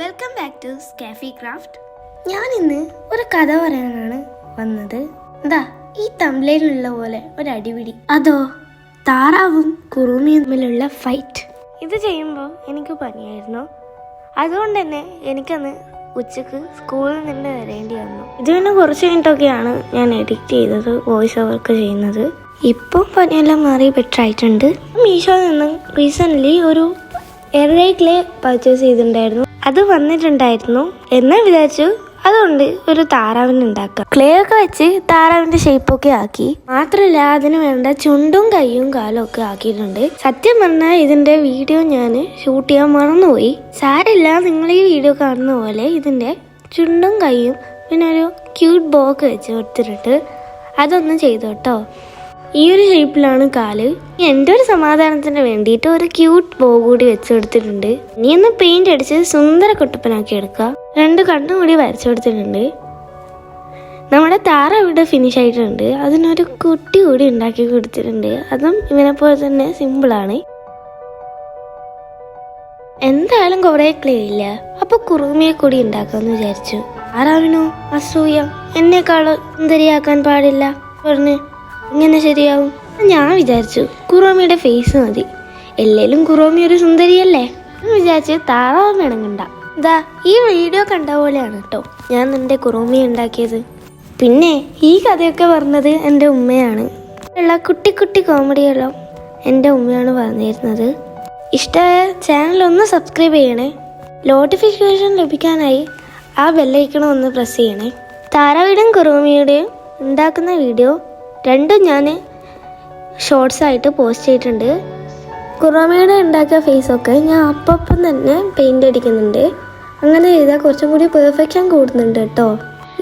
Welcome back to scaffy craft ഞാൻ ഇന്ന് ഒരു കഥ പറയാനാണ് വന്നത്. എന്താ ഈ തമ്പ്ലയിലുള്ള പോലെ ഒരു അടിപിടി. അതോ താറാവും കുറുമിയും തമ്മിലുള്ള ഫൈറ്റ് ഇത് ചെയ്യുമ്പോൾ എനിക്ക് പനിയായിരുന്നു. അതുകൊണ്ട് തന്നെ എനിക്കന്ന് ഉച്ചയ്ക്ക് സ്കൂളിൽ നിന്ന് വരേണ്ടി വന്നു. ഇത് പിന്നെ കുറച്ച് കഴിഞ്ഞിട്ടൊക്കെയാണ് ഞാൻ എഡിറ്റ് ചെയ്തത് വോയിസ് ഓവർക്ക് ചെയ്യുന്നത്. ഇപ്പം പനിയെല്ലാം മാറി ബെറ്റർ ആയിട്ടുണ്ട്. മീഷോയിൽ നിന്നും റീസെന്റ്ലി ഒരു എയർ ക്ലേ പർച്ചേസ് ചെയ്തിട്ടുണ്ടായിരുന്നു. അത് വന്നിട്ടുണ്ടായിരുന്നു എന്ന് വിചാരിച്ചു. അതുകൊണ്ട് ഒരു താറാവിന് ഉണ്ടാക്കാം. ക്ലേ ഒക്കെ വെച്ച് താറാവിന്റെ ഷേപ്പ് ഒക്കെ ആക്കി. മാത്രമല്ല അതിന് വേണ്ട ചുണ്ടും കൈയും കാലും ഒക്കെ ആക്കിയിട്ടുണ്ട്. സത്യം പറഞ്ഞാൽ ഇതിന്റെ വീഡിയോ ഞാൻ ഷൂട്ട് ചെയ്യാൻ മറന്നുപോയി. സാരില്ല നിങ്ങൾ ഈ വീഡിയോ കാണുന്ന പോലെ ഇതിന്റെ ചുണ്ടും കൈയും പിന്നെ ഒരു ക്യൂട്ട് ബോക്ക് വെച്ച് കൊടുത്തിട്ടുണ്ട്. അതൊന്ന് ചെയ്തു കേട്ടോ ഈ ഒരു ഷേപ്പിലാണ് കാൽ. എന്റെ ഒരു സമാധാനത്തിന് വേണ്ടിയിട്ട് ഒരു ക്യൂട്ട് ബോ കൂടി വെച്ചു കൊടുത്തിട്ടുണ്ട്. ഇനി ഒന്ന് പെയിന്റ് അടിച്ച് സുന്ദര കുട്ടപ്പനാക്കി എടുക്കുക. രണ്ട് കണ്ണും കൂടി വരച്ചു കൊടുത്തിട്ടുണ്ട്. നമ്മുടെ താറ ഇവിടെ ഫിനിഷ് ആയിട്ടുണ്ട്. അതിനൊരു കുട്ടി കൂടി ഉണ്ടാക്കി കൊടുത്തിട്ടുണ്ട്. അതും ഇവനെ പോലെ തന്നെ സിമ്പിളാണ് എന്തായാലും കുറേ ക്ലേ ഇല്ല. അപ്പൊ കുറുമിയെ കൂടി ഉണ്ടാക്കാമെന്ന് വിചാരിച്ചു. ആരാവിനോ അസൂയ. എന്നെക്കാളോ സുന്ദരിയാക്കാൻ പാടില്ല. പറഞ്ഞ് ഇങ്ങനെ ശരിയാവും? ഞാൻ വിചാരിച്ചു. കുറോമിയുടെ ഫേസ് മതി. എല്ലേലും കുറോമി ഒരു സുന്ദരിയല്ലേ? എന്ന് വിചാരിച്ച് താറാവ് വേണമെങ്കിണ്ട ഇതാ ഈ വീഡിയോ കണ്ട പോലെയാണ് കേട്ടോ ഞാൻ എന്റെ കുറോമി ഉണ്ടാക്കിയത്. പിന്നെ ഈ കഥയൊക്കെ പറഞ്ഞത് എന്റെ ഉമ്മയാണ്. ഉള്ള കുട്ടി കുട്ടി കോമഡിയെല്ലാം എന്റെ ഉമ്മയാണ് പറഞ്ഞിരുന്നത്. ഇഷ്ടമായ ചാനൽ ഒന്ന് സബ്സ്ക്രൈബ് ചെയ്യണേ. നോട്ടിഫിക്കേഷൻ ലഭിക്കാനായി ആ ബെല്ലൈക്കണം ഒന്ന് പ്രസ് ചെയ്യണേ. താറാവിയുടെയും കുറുമിയുടെയും ഉണ്ടാക്കുന്ന വീഡിയോ രണ്ടും ഞാൻ ഷോർട്സ് ആയിട്ട് പോസ്റ്റ് ചെയ്തിട്ടുണ്ട്. കുറമയുടെ ഉണ്ടാക്കിയ ഫേസൊക്കെ ഞാൻ അപ്പം തന്നെ പെയിന്റ് അടിക്കുന്നുണ്ട്. അങ്ങനെ ചെയ്താൽ കുറച്ചും കൂടി പെർഫെക്ഷൻ കൂടുന്നുണ്ട് കേട്ടോ.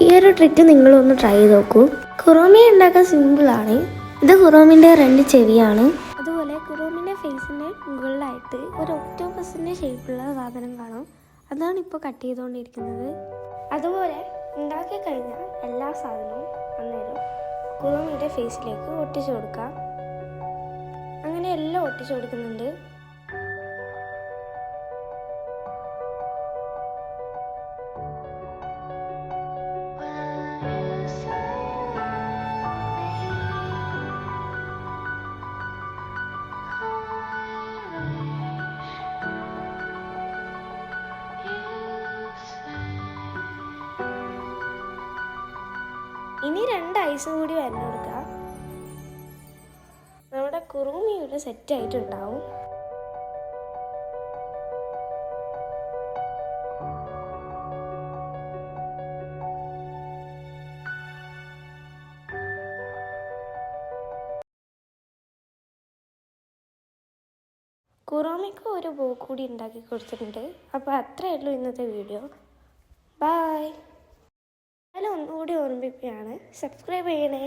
ഈ ഒരു ട്രിക്ക് നിങ്ങളൊന്ന് ട്രൈ ചെയ്ത് നോക്കൂ. കുറോമിയ ഉണ്ടാക്കാൻ സിമ്പിളാണ് ഇത് കുറോമിന്റെ രണ്ട് ചെവിയാണ്. അതുപോലെ കുറോമിന്റെ ഫേസിന്റെ മുകളിലായിട്ട് ഒരു ഒക്ടോബസിന്റെ ഷേപ്പുള്ള സാധനം കാണും. അതാണ് ഇപ്പോൾ കട്ട് ചെയ്തുകൊണ്ടിരിക്കുന്നത് അതുപോലെ ഉണ്ടാക്കി കഴിഞ്ഞാൽ എല്ലാ സാധനവും അന്നേരം കുറുമിയുടെ ഫേസിലേക്ക് ഒട്ടിച്ചു കൊടുക്കാം. അങ്ങനെ എല്ലാം ഒട്ടിച്ചു കൊടുക്കുന്നുണ്ട്. ഇനി രണ്ട് ഐസും കൂടി വരണം കൊടുക്കുക നമ്മുടെ കുറുമി ഒരു സെറ്റ് ആയിട്ടുണ്ടാവും. കുറോമിക്ക് ഒരു ബോ കൂടി ഉണ്ടാക്കി കൊടുത്തിട്ടുണ്ട്. അപ്പോൾ അത്രയേ ഉള്ളൂ ഇന്നത്തെ വീഡിയോ ബായ് അല്ല ഒന്നുകൂടി ഓർമ്മിപ്പിക്കുകയാണ്. സബ്സ്ക്രൈബ് ചെയ്യണേ.